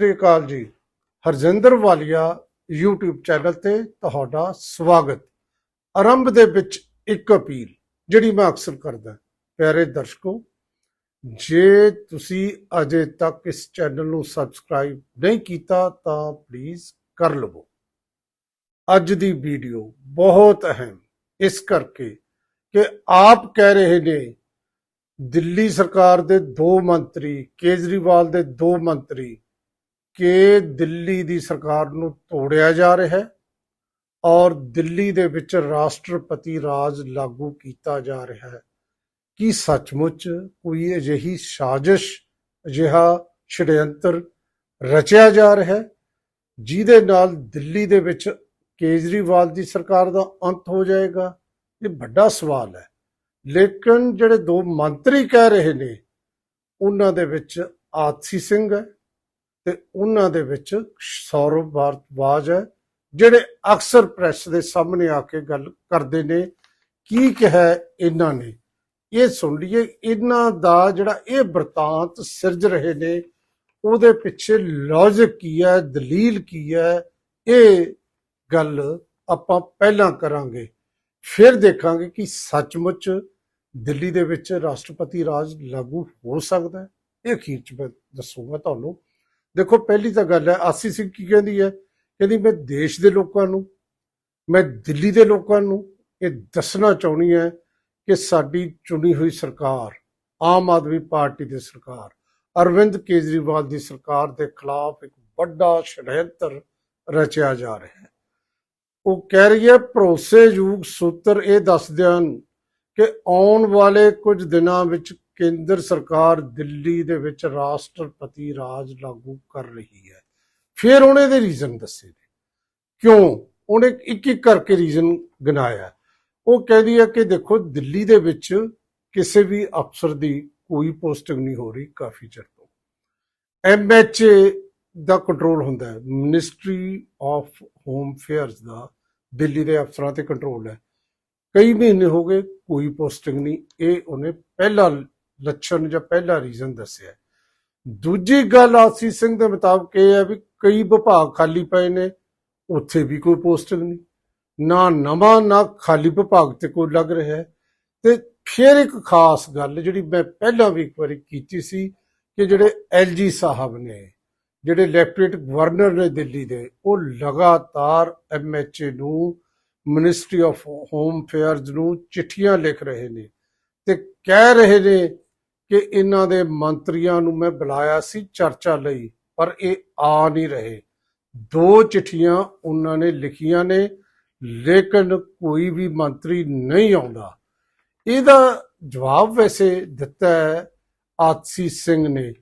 ਸ੍ਰੀ ਅਕਾਲ ਜੀ। ਹਰਜਿੰਦਰ ਵਾਲੀਆ YouTube channel ਤੇ ਤੁਹਾਡਾ ਸਵਾਗਤ। ਆਰੰਭ ਦੇ ਵਿੱਚ ਇੱਕ ਅਪੀਲ ਜਿਹੜੀ ਮੈਂ ਅਕਸਰ ਕਰਦਾ, ਪਿਆਰੇ ਦਰਸ਼ਕੋ, ਜੇ ਤੁਸੀਂ ਅਜੇ ਤੱਕ ਇਸ ਚੈਨਲ ਨੂੰ ਸਬਸਕ੍ਰਾਈਬ ਨਹੀਂ ਕੀਤਾ, ਤਾਂ ਪਲੀਜ਼ ਕਰ ਲਵੋ। ਅੱਜ ਦੀ ਵੀਡੀਓ ਬਹੁਤ ਅਹਿਮ। ਇਸ ਕਰਕੇ ਕਿ ਆਪ ਕਹਿ ਰਹੇ ਨੇ, ਦਿੱਲੀ ਸਰਕਾਰ ਦੇ ਦੋ ਮੰਤਰੀ, ਕੇਜਰੀਵਾਲ ਦੇ ਦੋ ਮੰਤਰੀ ਕਿ ਦਿੱਲੀ ਦੀ ਸਰਕਾਰ ਨੂੰ ਤੋੜਿਆ ਜਾ ਰਿਹਾ ਹੈ ਔਰ ਦਿੱਲੀ ਦੇ ਵਿੱਚ ਰਾਸ਼ਟਰਪਤੀ ਰਾਜ ਲਾਗੂ ਕੀਤਾ ਜਾ ਰਿਹਾ ਹੈ। ਕੀ ਸੱਚਮੁੱਚ ਕੋਈ ਅਜਿਹੀ ਸਾਜ਼ਿਸ਼, ਅਜਿਹਾ ਛੜਯੰਤਰ ਰਚਿਆ ਜਾ ਰਿਹਾ ਹੈ ਜਿਹਦੇ ਨਾਲ ਦਿੱਲੀ ਦੇ ਵਿੱਚ ਕੇਜਰੀਵਾਲ ਦੀ ਸਰਕਾਰ ਦਾ ਅੰਤ ਹੋ ਜਾਏਗਾ? ਇਹ ਵੱਡਾ ਸਵਾਲ ਹੈ। ਲੇਕਿਨ ਜਿਹੜੇ ਦੋ ਮੰਤਰੀ ਕਹਿ ਰਹੇ ਨੇ, ਉਹਨਾਂ ਦੇ ਵਿੱਚ ਆਤਸੀ ਸਿੰਘ ਹੈ। ਤੇ ਉਹਨਾਂ ਦੇ ਵਿੱਚ ਸੌਰਵ ਭਾਰਤਵਾਜ ਹੈ, ਜਿਹੜੇ ਅਕਸਰ ਪ੍ਰੈਸ ਦੇ ਸਾਹਮਣੇ ਆ ਕੇ ਗੱਲ ਕਰਦੇ ਨੇ। ਕੀ ਕਿਹਾ ਇਹਨਾਂ ਨੇ? ਇਹ ਸੁਣ ਲਈਏ, ਇਹਨਾਂ ਦਾ ਜਿਹੜਾ ਇਹ ਵਰਤਾਂਤ ਸਿਰਜ ਰਹੇ ਨੇ, ਉਹਦੇ ਪਿੱਛੇ ਲੌਜਿਕ ਕੀ ਹੈ, ਦਲੀਲ ਕੀ ਹੈ, ਇਹ ਗੱਲ ਆਪਾਂ ਪਹਿਲਾਂ ਕਰਾਂਗੇ। ਫਿਰ ਦੇਖਾਂਗੇ ਕਿ ਸੱਚਮੁੱਚ ਦਿੱਲੀ ਦੇ ਵਿੱਚ ਰਾਸ਼ਟਰਪਤੀ ਰਾਜ ਲਾਗੂ ਹੋ ਸਕਦਾ ਹੈ। ਇਹ ਅਖੀਰ ਚ ਮੈਂ ਦੱਸੂਗਾ ਤੁਹਾਨੂੰ ਦੇਖੋ, ਪਹਿਲੀ ਤਾਂ ਗੱਲ ਹੈ, ਆਸੀ ਸਿੰਘ ਕੀ ਕਹਿੰਦੀ ਹੈ? ਕਹਿੰਦੀ, ਮੈਂ ਦੇਸ਼ ਦੇ ਲੋਕਾਂ ਨੂੰ, ਮੈਂ ਦਿੱਲੀ ਦੇ ਲੋਕਾਂ ਨੂੰ ਇਹ ਦੱਸਣਾ ਚਾਹੁੰਦੀ ਹੈ ਕਿ ਸਾਡੀ ਚੁਣੀ ਹੋਈ ਸਰਕਾਰ, ਆਮ ਆਦਮੀ ਪਾਰਟੀ ਦੀ ਸਰਕਾਰ, ਅਰਵਿੰਦ ਕੇਜਰੀਵਾਲ ਦੀ ਸਰਕਾਰ ਦੇ ਖਿਲਾਫ ਇੱਕ ਵੱਡਾ ਛੜਯੰਤਰ ਰਚਿਆ ਜਾ ਰਿਹਾ ਹੈ। ਉਹ ਕਹਿ ਰਹੀ ਹੈ, ਭਰੋਸੇਯੋਗ ਸੂਤਰ ਇਹ ਦੱਸਦੇ ਹਨ ਕਿ ਆਉਣ ਵਾਲੇ ਕੁਝ ਦਿਨਾਂ ਵਿੱਚ ਕੇਂਦਰ ਸਰਕਾਰ ਦਿੱਲੀ ਦੇ ਵਿੱਚ ਰਾਸ਼ਟਰਪਤੀ ਰਾਜ ਲਾਗੂ ਕਰ ਰਹੀ ਹੈ। ਫਿਰ ਉਹਨੇ ਦੇ ਰੀਜ਼ਨ ਦੱਸੇ ਨੇ। ਕਿਉਂ? ਉਹਨੇ ਇੱਕ ਇੱਕ ਕਰਕੇ ਰੀਜ਼ਨ ਗਿਣਾਇਆ। ਉਹ ਕਹਿੰਦੀ ਹੈ ਕਿ ਦੇਖੋ, ਦਿੱਲੀ ਦੇ ਵਿੱਚ ਕਿਸੇ ਵੀ ਅਫਸਰ ਦੀ ਕੋਈ ਪੋਸਟਿੰਗ ਨਹੀਂ ਹੋ ਰਹੀ ਕਾਫੀ ਚਿਰ ਤੋਂ। ਐਮਐਚਏ ਦਾ ਕੰਟਰੋਲ ਹੁੰਦਾ ਹੈ। ਮਿਨਿਸਟਰੀ ਆਫ ਹੋਮ ਅਫੇਅਰਸ ਦਾ ਦਿੱਲੀ ਦੇ ਅਫਸਰਾਂ ਤੇ ਕੰਟਰੋਲ ਹੈ। ਕਈ ਮਹੀਨੇ ਹੋ ਗਏ, ਕੋਈ ਪੋਸਟਿੰਗ ਨਹੀਂ। ਇਹ ਉਹਨੇ ਪਹਿਲਾ ਲੱਛਣ ਜਾਂ ਪਹਿਲਾ ਰੀਜ਼ਨ ਦੱਸਿਆ। ਦੂਜੀ ਗੱਲ ਆਸੀ ਸਿੰਘ ਦੇ ਮੁਤਾਬਕ ਇਹ ਹੈ ਵੀ ਕਈ ਵਿਭਾਗ ਖਾਲੀ ਪਏ ਨੇ, ਉੱਥੇ ਵੀ ਕੋਈ ਪੋਸਟਿੰਗ ਨਹੀਂ। ਨਾ ਨਵਾਂ, ਨਾ ਖਾਲੀ ਵਿਭਾਗ ਤੇ ਕੋਈ ਲੱਗ ਰਿਹਾ ਹੈ। ਤੇ ਫਿਰ ਇੱਕ ਖਾਸ ਗੱਲ ਜਿਹੜੀ ਮੈਂ ਪਹਿਲਾਂ ਵੀ ਇੱਕ ਵਾਰੀ ਕੀਤੀ ਸੀ ਕਿ ਜਿਹੜੇ ਐਲਜੀ ਸਾਹਿਬ ਨੇ, ਜਿਹੜੇ ਲੈਫਟੀਨੈਂਟ ਗਵਰਨਰ ਨੇ ਦਿੱਲੀ ਦੇ, ਉਹ ਲਗਾਤਾਰ ਐਮਐਚਏ ਨੂੰ ਮਿਨਿਸਟਰੀ ਆਫ ਹੋਮ ਅਫੇਅਰਸ ਨੂੰ ਚਿੱਠੀਆਂ ਲਿਖ ਰਹੇ ਨੇ ਤੇ ਕਹਿ ਰਹੇ ਨੇ ਕਿ ਇਹਨਾਂ ਦੇ ਮੰਤਰੀਆਂ ਨੂੰ ਮੈਂ ਬੁਲਾਇਆ ਸੀ ਚਰਚਾ ਲਈ, ਪਰ ਇਹ ਆ ਨਹੀਂ ਰਹੇ। ਦੋ ਚਿੱਠੀਆਂ ਉਹਨਾਂ ਨੇ ਲਿਖੀਆਂ ਨੇ, ਲੇਕਿਨ ਕੋਈ ਵੀ ਮੰਤਰੀ ਨਹੀਂ ਆਉਂਦਾ। ਇਹਦਾ ਜਵਾਬ ਵੈਸੇ ਦਿੱਤਾ ਹੈ ਆਤਸੀ ਸਿੰਘ ਨੇ।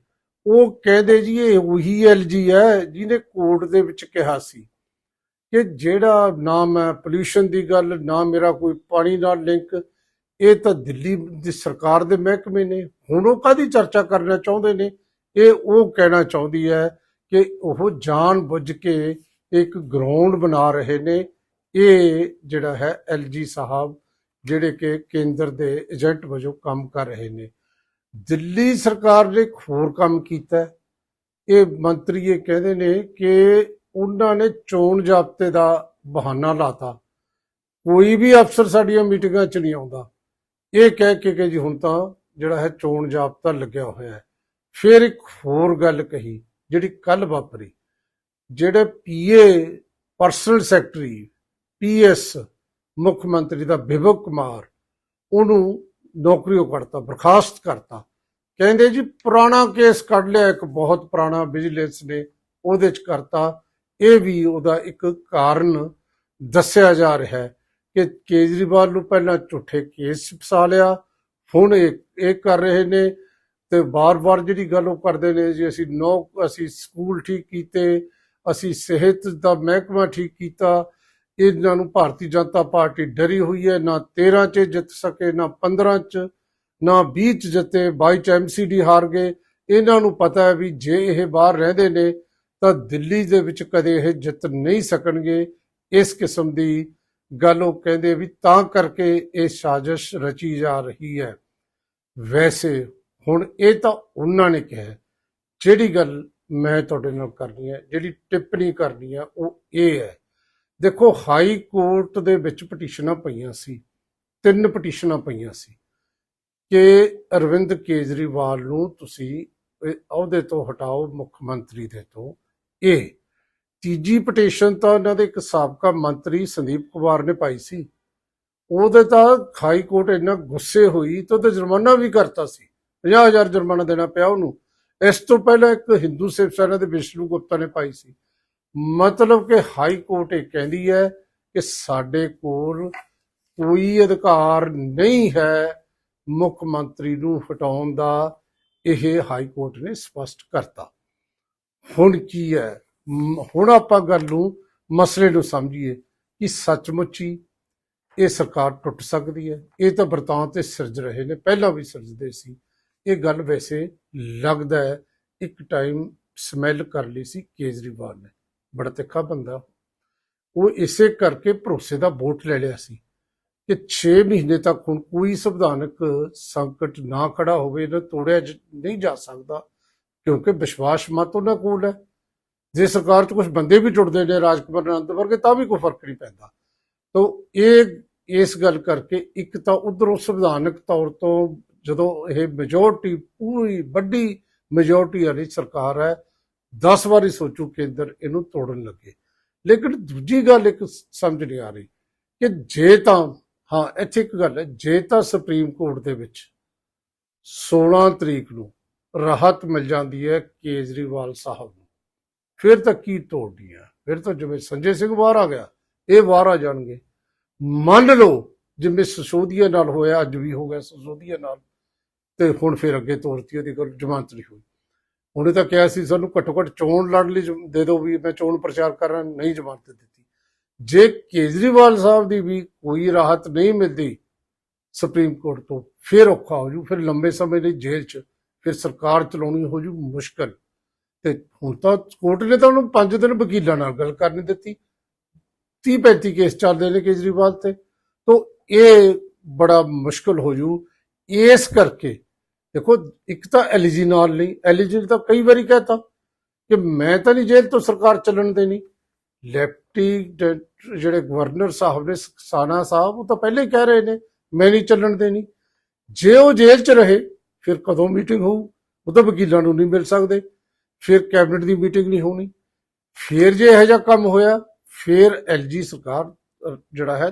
ਉਹ ਕਹਿੰਦੇ ਜੀ, ਇਹ ਉਹੀ ਐਲਜੀ ਹੈ ਜਿਹਨੇ ਕੋਰਟ ਦੇ ਵਿੱਚ ਕਿਹਾ ਸੀ ਕਿ ਜਿਹੜਾ ਨਾ ਮੈਂ ਪੋਲੂਸ਼ਨ ਦੀ ਗੱਲ, ਨਾ ਮੇਰਾ ਕੋਈ ਪਾਣੀ ਨਾਲ ਲਿੰਕ ਇਹ ਤਾਂ ਦਿੱਲੀ ਦੀ ਸਰਕਾਰ ਦੇ ਮਹਿਕਮੇ ਨੇ, ਹੁਣ ਉਹ ਕਾਦੀ ਚਰਚਾ ਕਰਨਾ ਚਾਹੁੰਦੇ ਨੇ? ਇਹ ਉਹ ਕਹਿਣਾ ਚਾਹੁੰਦੀ ਹੈ ਕਿ ਉਹ ਜਾਣ ਬੁੱਝ ਕੇ ਇੱਕ ਗਰਾਊਂਡ ਬਣਾ ਰਹੇ ਨੇ। ਇਹ ਜਿਹੜਾ ਹੈ ਐਲਜੀ ਸਾਹਿਬ, ਜਿਹੜੇ ਕਿ ਕੇਂਦਰ ਦੇ ਏਜੰਟ ਵਜੋਂ ਕੰਮ ਕਰ ਰਹੇ ਨੇ। ਦਿੱਲੀ ਸਰਕਾਰ ਨੇ ਇੱਕ ਹੋਰ ਕੰਮ ਕੀਤਾ। ਇਹ ਮੰਤਰੀ ਇਹ ਕਹਿੰਦੇ ਨੇ ਕਿ ਉਹਨਾਂ ਨੇ ਚੋਣ ਜ਼ਾਬਤੇ ਦਾ ਬਹਾਨਾ ਲਾਤਾ। ਕੋਈ ਵੀ ਅਫਸਰ ਸਾਡੀਆਂ ਮੀਟਿੰਗਾਂ 'ਚ ਨਹੀਂ ਆਉਂਦਾ। ਇਹ ਕਹਿ ਕੇ ਕਿ ਜੀ ਹੁਣ ਤਾਂ ਜਿਹੜਾ ਹੈ ਚੋਣ ਜ਼ਾਬਤਾ ਲੱਗਿਆ ਹੋਇਆ ਹੈ। ਫਿਰ ਇੱਕ ਹੋਰ ਗੱਲ ਕਹੀ, ਜਿਹੜੀ ਕੱਲ ਵਾਪਰੀ। ਜਿਹੜੇ ਪੀਏ, ਪਰਸਨਲ ਸੈਕਟਰੀ, ਪੀਐਸ, ਮੁੱਖ ਮੰਤਰੀ ਦਾ ਵਿਭਵ ਕੁਮਾਰ, ਉਹਨੂੰ ਨੌਕਰੀੋਂ ਕੱਢਤਾ ਬਰਖਾਸਤ ਕਰਤਾ। ਕਹਿੰਦੇ ਜੀ ਪੁਰਾਣਾ ਕੇਸ ਕੱਢ ਲਿਆ, ਇੱਕ ਬਹੁਤ ਪੁਰਾਣਾ ਵਿਜੀਲੈਂਸ ਨੇ, ਉਹਦੇ ਚ ਕਰਤਾ। ਇਹ ਵੀ ਉਹਦਾ ਇੱਕ ਕਾਰਨ ਦੱਸਿਆ ਜਾ ਰਿਹਾ ਹੈ। ਕਿ ਕੇਜਰੀਵਾਲ ਨੂੰ ਪਹਿਲਾਂ ਝੂਠੇ ਕੇਸ ਫਸਾ ਲਿਆ, ਹੁਣ ਇਹ ਇਹ ਕਰ ਰਹੇ ਨੇ ਤੇ ਬਾਰ-ਬਾਰ ਜਿਹੜੀ ਗੱਲ ਉਹ ਕਰਦੇ ਨੇ ਜੀ, ਅਸੀਂ ਨੌ, ਅਸੀਂ ਸਕੂਲ ਠੀਕ ਕੀਤੇ, ਅਸੀਂ ਸਿਹਤ ਦਾ ਮਹਿਕਮਾ ਠੀਕ ਕੀਤਾ, ਇਹਨਾਂ ਨੂੰ ਭਾਰਤੀ ਜਨਤਾ ਪਾਰਟੀ ਡਰੀ ਹੋਈ ਹੈ, ਨਾ 13 ਚ ਜਿੱਤ ਸਕੇ, ਨਾ 15 ਚ, ਨਾ 20 ਚ ਜਿੱਤੇ 22 ਚ ਐਮਸੀਡੀ ਹਾਰ ਗਏ। ਇਹਨਾਂ ਨੂੰ ਪਤਾ ਹੈ ਵੀ ਜੇ ਇਹ ਬਾਹਰ ਰਹਿੰਦੇ ਨੇ, ਤਾਂ ਦਿੱਲੀ ਦੇ ਵਿੱਚ ਕਦੇ ਇਹ ਜਿੱਤ ਨਹੀਂ ਸਕਣਗੇ, ਇਸ ਕਿਸਮ ਦੀ ਗੱਲ ਉਹ ਕਹਿੰਦੇ ਵੀ ਤਾਂ ਕਰਕੇ ਇਹ ਸਾਜ਼ਿਸ਼ ਰਚੀ ਜਾ ਰਹੀ ਹੈ। ਵੈਸੇ ਹੁਣ ਇਹ ਤਾਂ ਉਹਨਾਂ ਨੇ ਕਿਹਾ ਜਿਹੜੀ ਗੱਲ ਮੈਂ ਤੁਹਾਡੇ ਨਾਲ ਕਰਨੀ ਹੈ, ਜਿਹੜੀ ਟਿੱਪਣੀ ਕਰਨੀ ਹੈ, ਉਹ ਇਹ ਹੈ। ਦੇਖੋ, ਹਾਈ ਕੋਰਟ ਦੇ ਵਿੱਚ ਪਟੀਸ਼ਨਾਂ ਪਈਆਂ ਸੀ, ਤਿੰਨ ਪਟੀਸ਼ਨਾਂ ਪਈਆਂ ਸੀ। ਕਿ ਅਰਵਿੰਦ ਕੇਜਰੀਵਾਲ ਨੂੰ ਤੁਸੀਂ ਅਹੁਦੇ ਤੋਂ ਹਟਾਓ ਮੁੱਖ ਮੰਤਰੀ ਦੇ ਤੋਂ, ਇਹ। ਤੀਜੀ ਪਟੀਸ਼ਨ ਤਾਂ ਇਹਨਾਂ ਦੇ ਇੱਕ ਸਾਬਕਾ ਮੰਤਰੀ ਸੰਦੀਪ ਕੁਮਾਰ ਨੇ ਪਾਈ ਸੀ। ਉਹਦੇ ਤਾਂ ਹਾਈ ਕੋਰਟ ਇੰਨਾ ਗੁੱਸੇ ਹੋਈ ਤੇ ਉਹਦੇ ਜੁਰਮਾਨਾ ਵੀ ਕਰਤਾ ਸੀ। 50000 ਜੁਰਮਾਨਾ ਦੇਣਾ ਪਿਆ ਉਹਨੂੰ। ਇਸ ਤੋਂ ਪਹਿਲਾਂ ਇੱਕ ਹਿੰਦੂ ਸਿਵ ਸੈਨਾ ਦੇ ਵਿਸ਼ਨੂੰ ਗੁਪਤਾ ਨੇ ਪਾਈ ਸੀ। ਮਤਲਬ ਕਿ ਹਾਈ ਕੋਰਟ ਇਹ ਕਹਿੰਦੀ ਹੈ ਕਿ ਸਾਡੇ ਕੋਲ ਕੋਈ ਅਧਿਕਾਰ ਨਹੀਂ ਹੈ ਮੁੱਖ ਮੰਤਰੀ ਨੂੰ ਹਟਾਉਣ ਦਾ। ਇਹ ਹਾਈ ਕੋਰਟ ਨੇ ਸਪਸ਼ਟ ਕਰਤਾ। ਹੁਣ ਕੀ ਹੈ? ਹੁਣ ਆਪਾਂ ਗੱਲ ਨੂੰ ਮਸਲੇ ਨੂੰ ਸਮਝੀਏ ਕਿ ਸੱਚਮੁੱਚ ਹੀ ਇਹ ਸਰਕਾਰ ਟੁੱਟ ਸਕਦੀ ਹੈ। ਇਹ ਤਾਂ ਵਰਤਾਂਤ ਤੇ ਸਿਰਜ ਰਹੇ ਨੇ, ਪਹਿਲਾਂ ਵੀ ਸਿਰਜਦੇ ਸੀ। ਇਹ ਗੱਲ ਵੈਸੇ ਲੱਗਦਾ ਹੈ, ਇੱਕ ਟਾਈਮ ਸਮੈਲ ਕਰ ਲਈ ਸੀ ਕੇਜਰੀਵਾਲ ਨੇ। ਬੜਾ ਤਿੱਖਾ ਬੰਦਾ। ਉਹ ਇਸੇ ਕਰਕੇ ਭਰੋਸੇ ਦਾ ਵੋਟ ਲੈ ਲਿਆ ਸੀ ਕਿ 6 ਮਹੀਨੇ ਤੱਕ ਹੁਣ ਕੋਈ ਸੰਵਿਧਾਨਕ ਸੰਕਟ ਨਾ ਖੜਾ ਹੋਵੇ, ਨਾ ਤੋੜਿਆ ਨਹੀਂ ਜਾ ਸਕਦਾ, ਕਿਉਂਕਿ ਵਿਸ਼ਵਾਸ ਮਤ ਉਹਨਾਂ ਕੋਲ ਹੈ। ਜੇ ਸਰਕਾਰ 'ਚ ਕੁਝ ਬੰਦੇ ਵੀ ਜੁੜਦੇ ਨੇ ਰਾਜਕੁਮਾਰ ਆਨੰਦ ਵਰਗੇ, ਤਾਂ ਵੀ ਕੋਈ ਫ਼ਰਕ ਨਹੀਂ ਪੈਂਦਾ। ਤੋ ਇਹ, ਇਸ ਗੱਲ ਕਰਕੇ ਇੱਕ ਤਾਂ ਉਧਰੋਂ ਸੰਵਿਧਾਨਕ ਤੌਰ ਤੋਂ ਜਦੋਂ ਇਹ ਮੈਜੋਰਟੀ ਪੂਰੀ ਵੱਡੀ ਮੈਜੋਰਟੀ ਵਾਲੀ ਸਰਕਾਰ ਹੈ 10 ਵਾਰੀ ਸੋਚੂ ਕੇਂਦਰ ਇਹਨੂੰ ਤੋੜਨ ਲੱਗੇ। ਲੇਕਿਨ ਦੂਜੀ ਗੱਲ ਇੱਕ ਸਮਝ ਨਹੀਂ ਆ ਰਹੀ ਕਿ ਜੇ ਤਾਂ, ਹਾਂ, ਇੱਥੇ ਇੱਕ ਗੱਲ ਹੈ, ਜੇ ਤਾਂ ਸੁਪਰੀਮ ਕੋਰਟ ਦੇ ਵਿੱਚ 16 ਤਰੀਕ ਨੂੰ ਰਾਹਤ ਮਿਲ ਜਾਂਦੀ ਹੈ ਕੇਜਰੀਵਾਲ ਸਾਹਿਬ ਫਿਰ ਤਾਂ ਕੀ ਤੋੜਨੀ ਹੈ ਫਿਰ ਤਾਂ ਜਿਵੇਂ ਸੰਜੇ ਸਿੰਘ ਬਾਹਰ ਆ ਗਿਆ, ਇਹ ਬਾਹਰ ਆ ਜਾਣਗੇ। ਮੰਨ ਲਓ ਜਿਵੇਂ ਸਸੋਦੀਆ ਨਾਲ ਹੋਇਆ, ਅੱਜ ਵੀ ਹੋ ਗਿਆ ਸਸੋਦੀਆ ਨਾਲ, ਤੇ ਹੁਣ ਫਿਰ ਅੱਗੇ ਤੋਰਤੀ ਉਹਦੀ ਕੋਈ ਜ਼ਮਾਨਤ ਨਹੀਂ ਹੋਈ। ਉਹਨੇ ਤਾਂ ਕਿਹਾ ਸੀ ਸਾਨੂੰ ਘੱਟੋ ਘੱਟ ਚੋਣ ਲੜਨ ਲਈ ਦੇ ਦਿਓ ਵੀ ਮੈਂ ਚੋਣ ਪ੍ਰਚਾਰ ਕਰ ਰਿਹਾ, ਨਹੀਂ ਜ਼ਮਾਨਤ ਦਿੱਤੀ। ਜੇ ਕੇਜਰੀਵਾਲ ਸਾਹਿਬ ਦੀ ਵੀ ਕੋਈ ਰਾਹਤ ਨਹੀਂ ਮਿਲਦੀ ਸੁਪਰੀਮ ਕੋਰਟ ਤੋਂ, ਫਿਰ ਔਖਾ ਹੋ ਜੂ, ਫਿਰ ਲੰਬੇ ਸਮੇਂ ਲਈ ਜੇਲ੍ਹ 'ਚ, ਫਿਰ ਸਰਕਾਰ ਚਲਾਉਣੀ ਹੋ ਜੂ ਮੁਸ਼ਕਲ। ਤੇ ਹੁਣ ਤਾਂ ਕੋਰਟ ਨੇ ਤਾਂ ਉਹਨੂੰ 5 ਦਿਨ ਵਕੀਲਾਂ ਨਾਲ ਗੱਲ ਕਰਨੀ ਦਿੱਤੀ। 30 35 ਕੇਸ ਚੱਲਦੇ ਨੇ ਕੇਜਰੀਵਾਲ ਤੇ। ਤੋਂ ਇਹ ਬੜਾ ਮੁਸ਼ਕਲ ਹੋ ਜੂ। ਇਸ ਕਰਕੇ ਦੇਖੋ, ਇੱਕ ਤਾਂ ਐਲਜੀ ਨਾਲ ਨਹੀਂ ਐਲਜੀ ਤਾਂ ਕਈ ਵਾਰੀ ਕਹਤਾ ਕਿ ਮੈਂ ਤਾਂ ਨਹੀਂ ਜੇਲ੍ਹ ਤੋਂ ਸਰਕਾਰ ਚੱਲਣ ਦੇਣੀ। ਲੈਫਟੀ ਜਿਹੜੇ ਗਵਰਨਰ ਸਾਹਿਬ ਨੇ, ਸਾਨਾ ਸਾਹਿਬ, ਉਹ ਤਾਂ ਪਹਿਲੇ ਹੀ ਕਹਿ ਰਹੇ ਨੇ, ਮੈਂ ਨਹੀਂ ਚੱਲਣ ਦੇਣੀ। ਜੇ ਉਹ ਜੇਲ੍ਹ 'ਚ ਰਹੇ, ਫਿਰ ਕਦੋਂ ਮੀਟਿੰਗ ਹੋਊ? ਉਹ ਤਾਂ ਵਕੀਲਾਂ ਨੂੰ ਨਹੀਂ ਮਿਲ ਸਕਦੇ। ਫਿਰ ਕੈਬਨਿਟ ਦੀ ਮੀਟਿੰਗ ਨਹੀਂ ਹੋਣੀ। ਫਿਰ ਜੇ ਇਹੋ ਜਿਹਾ ਕੰਮ ਹੋਇਆ, ਫਿਰ ਐਲਜੀ ਸਰਕਾਰ ਜਿਹੜਾ ਹੈ,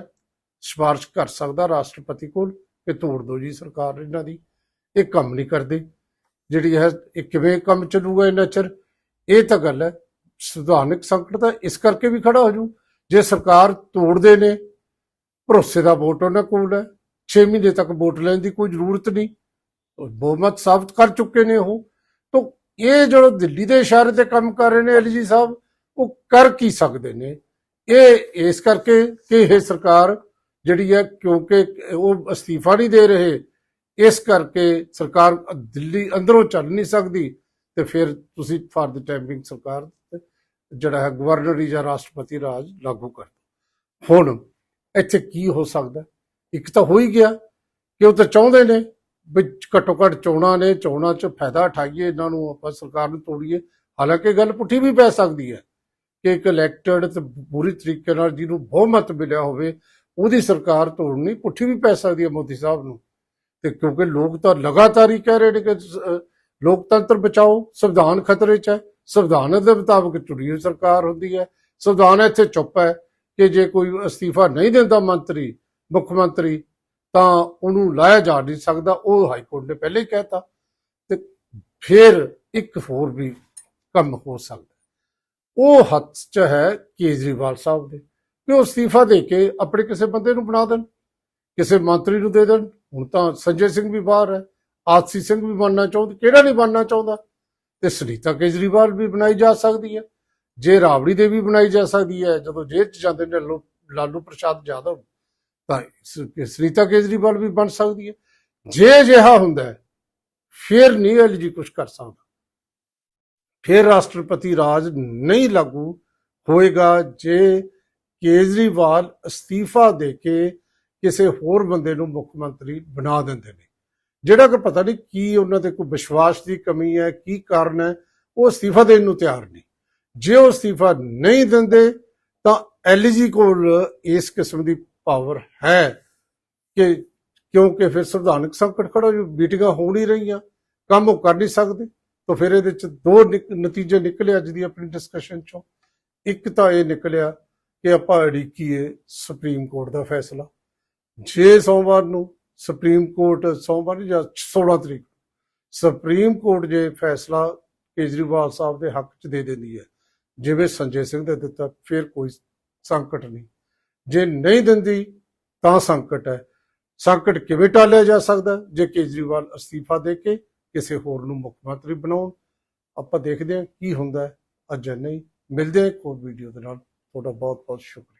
ਸਿਫਾਰਿਸ਼ ਕਰ ਸਕਦਾ ਰਾਸ਼ਟਰਪਤੀ ਕੋਲ ਕਿ ਤੋੜ ਦਿਓ ਜੀ ਸਰਕਾਰ ਇਹਨਾਂ ਦੀ। ਇਹ ਕੰਮ ਨਹੀਂ ਕਰਦੇ। ਜਿਹੜੀ ਹੈ ਇਹ ਕਿਵੇਂ ਕੰਮ ਚੱਲੂਗਾ ਇਹਨਾਂ ਚਿਰ? ਇਹ ਤਾਂ ਗੱਲ ਹੈ, ਸੰਵਿਧਾਨਕ ਸੰਕਟ ਤਾਂ ਇਸ ਕਰਕੇ ਵੀ ਖੜਾ ਹੋ ਜੂ। ਜੇ ਸਰਕਾਰ ਤੋੜਦੇ ਨੇ, ਭਰੋਸੇ ਦਾ ਵੋਟ ਉਹਨਾਂ ਕੋਲ ਹੈ। 6 ਮਹੀਨੇ ਤੱਕ ਵੋਟ ਲੈਣ ਦੀ ਕੋਈ ਜ਼ਰੂਰਤ ਨਹੀਂ। ਬਹੁਮਤ ਸਾਬਤ ਕਰ ਚੁੱਕੇ ਨੇ ਉਹ। ਇਹ ਜਿਹੜਾ ਦਿੱਲੀ ਦੇ ਇਸ਼ਾਰੇ ਤੇ ਕੰਮ ਕਰ ਰਹੇ ਨੇ ਐਲਜੀ ਸਾਹਿਬ, ਉਹ ਕਰ ਕੀ ਸਕਦੇ ਨੇ ਇਹ, ਇਸ ਕਰਕੇ ਕਿ ਇਹ ਸਰਕਾਰ ਜਿਹੜੀ ਹੈ, ਕਿਉਂਕਿ ਉਹ ਅਸਤੀਫਾ ਨਹੀਂ ਦੇ ਰਹੇ, ਇਸ ਕਰਕੇ ਸਰਕਾਰ ਦਿੱਲੀ ਅੰਦਰੋਂ ਚੱਲ ਨਹੀਂ ਸਕਦੀ ਤੇ ਫਿਰ ਤੁਸੀਂ ਫਾਰ ਦ ਟਾਈਮਿੰਗ ਸਰਕਾਰ ਜਿਹੜਾ ਹੈ ਗਵਰਨਰ ਜਾਂ ਰਾਸ਼ਟਰਪਤੀ ਰਾਜ ਲਾਗੂ ਕਰ ਦਿਓ। ਹੁਣ ਇੱਥੇ ਕੀ ਹੋ ਸਕਦਾ ਇੱਕ ਤਾਂ ਹੋ ਹੀ ਗਿਆ ਕਿ ਉਹ ਤਾਂ ਚਾਹੁੰਦੇ ਨੇ ਵੀ ਘੱਟੋ ਘੱਟ ਚੋਣਾਂ ਨੇ, ਚੋਣਾਂ 'ਚ ਫਾਇਦਾ ਉਠਾਈਏ, ਇਹਨਾਂ ਨੂੰ ਆਪਾਂ ਸਰਕਾਰ ਨੂੰ ਤੋੜੀਏ। ਹਾਲਾਂਕਿ ਗੱਲ ਪੁੱਠੀ ਵੀ ਪੈ ਸਕਦੀ ਹੈ ਕਿ ਇੱਕ ਇਲੈਕਟਡ ਤੇ ਪੂਰੀ ਤਰੀਕੇ ਨਾਲ ਜਿਹਨੂੰ ਬਹੁਮਤ ਮਿਲਿਆ ਹੋਵੇ, ਉਹਦੀ ਸਰਕਾਰ ਤੋੜਨੀ ਪੁੱਠੀ ਵੀ ਪੈ ਸਕਦੀ ਹੈ ਮੋਦੀ ਸਾਹਿਬ ਨੂੰ। ਤੇ ਕਿਉਂਕਿ ਲੋਕ ਤਾਂ ਲਗਾਤਾਰ ਹੀ ਕਹਿ ਰਹੇ ਨੇ ਕਿ ਲੋਕਤੰਤਰ ਬਚਾਓ, ਸੰਵਿਧਾਨ ਖਤਰੇ 'ਚ ਹੈ, ਸੰਵਿਧਾਨ ਦੇ ਮੁਤਾਬਕ ਚੁਣੀ ਹੋਈ ਸਰਕਾਰ ਹੁੰਦੀ ਹੈ। ਸੰਵਿਧਾਨ ਇੱਥੇ ਚੁੱਪ ਹੈ ਕਿ ਜੇ ਕੋਈ ਅਸਤੀਫਾ ਨਹੀਂ ਦਿੰਦਾ ਮੰਤਰੀ, ਮੁੱਖ ਮੰਤਰੀ ਤਾਂ ਉਹਨੂੰ ਲਾਇਆ ਜਾ ਨਹੀਂ ਸਕਦਾ, ਉਹ ਹਾਈ ਕੋਰਟ ਨੇ ਪਹਿਲੇ ਹੀ ਕਹਿਤਾ। ਤੇ ਫਿਰ ਇੱਕ ਹੋਰ ਵੀ ਕੰਮ ਹੋ ਸਕਦਾ। ਉਹ ਹੱਥ 'ਚ ਹੈ ਕੇਜਰੀਵਾਲ ਸਾਹਿਬ ਦੇ। ਕਿ ਉਹ ਅਸਤੀਫਾ ਦੇ ਕੇ ਆਪਣੇ ਕਿਸੇ ਬੰਦੇ ਨੂੰ ਬਣਾ ਦੇਣ, ਕਿਸੇ ਮੰਤਰੀ ਨੂੰ ਦੇ ਦੇਣ। ਹੁਣ ਤਾਂ ਸੰਜੇ ਸਿੰਘ ਵੀ ਬਾਹਰ ਹੈ ਆਤਸੀ ਸਿੰਘ ਵੀ ਬਣਨਾ ਚਾਹੁੰਦਾ, ਕਿਹੜਾ ਨਹੀਂ ਬਣਨਾ ਚਾਹੁੰਦਾ? ਤੇ ਸੁਨੀਤਾ ਕੇਜਰੀਵਾਲ ਵੀ ਬਣਾਈ ਜਾ ਸਕਦੀ ਹੈ, ਜੇ ਰਾਵੜੀ ਦੇ ਵੀ ਬਣਾਈ ਜਾ ਸਕਦੀ ਹੈ, ਜਦੋਂ ਜੇਲ੍ਹ 'ਚ ਜਾਂਦੇ ਨੇ, ਲਾਲੂ- ਲਾਲੂ ਪ੍ਰਸ਼ਾਦ ਯਾਦਵ ਤਾਂ ਸ- ਕੇਜਰੀਵਾਲ ਵੀ ਬਣ ਸਕਦੀ ਹੈ। ਜੇ ਅਜਿਹਾ ਹੁੰਦਾ ਫਿਰ ਨਹੀਂ ਐਲ ਜੀ ਕੁਝ ਕਰ ਸਕਦਾ। ਫਿਰ ਰਾਸ਼ਟਰਪਤੀ ਰਾਜ ਨਹੀਂ ਲਾਗੂ ਹੋਏਗਾ ਜੇ ਕੇਜਰੀਵਾਲ ਅਸਤੀਫਾ ਦੇ ਕੇ ਕਿਸੇ ਹੋਰ ਬੰਦੇ ਨੂੰ ਮੁੱਖ ਮੰਤਰੀ ਬਣਾ ਦਿੰਦੇ ਨੇ। ਜਿਹੜਾ ਕਿ ਪਤਾ ਨਹੀਂ ਕੀ ਉਹਨਾਂ ਦੇ ਕੋਈ ਵਿਸ਼ਵਾਸ ਦੀ ਕਮੀ ਹੈ, ਕੀ ਕਾਰਨ ਹੈ, ਉਹ ਅਸਤੀਫਾ ਦੇਣ ਨੂੰ ਤਿਆਰ ਨਹੀਂ ਜੇ ਉਹ ਅਸਤੀਫਾ ਨਹੀਂ ਦਿੰਦੇ, ਤਾਂ ਐਲਜੀ ਕੋਲ ਇਸ ਕਿਸਮ ਦੀ ਪਾਵਰ ਹੈ ਕਿ ਕਿਉਂਕਿ ਫਿਰ ਸੰਵਿਧਾਨਕ ਸੰਕਟ ਖੜਾ ਜੋ ਮੀਟਿੰਗਾਂ ਹੋ ਨਹੀਂ ਰਹੀਆਂ, ਕੰਮ ਉਹ ਕਰ ਨਹੀਂ ਸਕਦੇ, ਤਾਂ ਫਿਰ ਇਹਦੇ ਚ ਦੋ ਨਤੀਜੇ ਨਿਕਲੇ ਅੱਜ ਦੀ ਆਪਣੀ ਡਿਸਕਸ਼ਨ ਚੋਂ। ਇੱਕ ਤਾਂ ਇਹ ਨਿਕਲਿਆ ਕਿ ਆਪਾਂ ਅੜੀਕੀਏ ਸੁਪਰੀਮ ਕੋਰਟ ਦਾ ਫੈਸਲਾ। ਜੇ ਸੋਮਵਾਰ ਨੂੰ ਸੁਪਰੀਮ ਕੋਰਟ ਸੋਮਵਾਰ ਨੂੰ ਜਾਂ 16 ਤਰੀਕ ਸੁਪਰੀਮ ਕੋਰਟ ਜੇ ਫੈਸਲਾ ਕੇਜਰੀਵਾਲ ਸਾਹਿਬ ਦੇ ਹੱਕ ਚ ਦੇ ਦਿੰਦੀ ਹੈ, ਜਿਵੇਂ ਸੰਜੇ ਸਿੰਘ ਦੇ ਦਿੱਤਾ, ਫਿਰ ਕੋਈ ਸੰਕਟ ਨਹੀਂ। ਜੇ ਨਹੀਂ ਦਿੰਦੀ ਤਾਂ ਸੰਕਟ ਹੈ। ਸੰਕਟ ਕਿਵੇਂ ਟਾਲਿਆ ਜਾ ਸਕਦਾ? ਜੇ ਕੇਜਰੀਵਾਲ ਅਸਤੀਫਾ ਦੇ ਕੇ ਕਿਸੇ ਹੋਰ ਨੂੰ ਮੁੱਖ ਮੰਤਰੀ ਬਣਾਉਣ, ਆਪਾਂ ਦੇਖਦੇ ਹਾਂ ਕੀ ਹੁੰਦਾ ਅੱਜ ਨਹੀਂ ਮਿਲਦੇ ਹਾਂ ਇੱਕ ਹੋਰ ਵੀਡੀਓ ਦੇ ਨਾਲ। ਤੁਹਾਡਾ ਬਹੁਤ ਬਹੁਤ ਸ਼ੁਕਰੀਆ।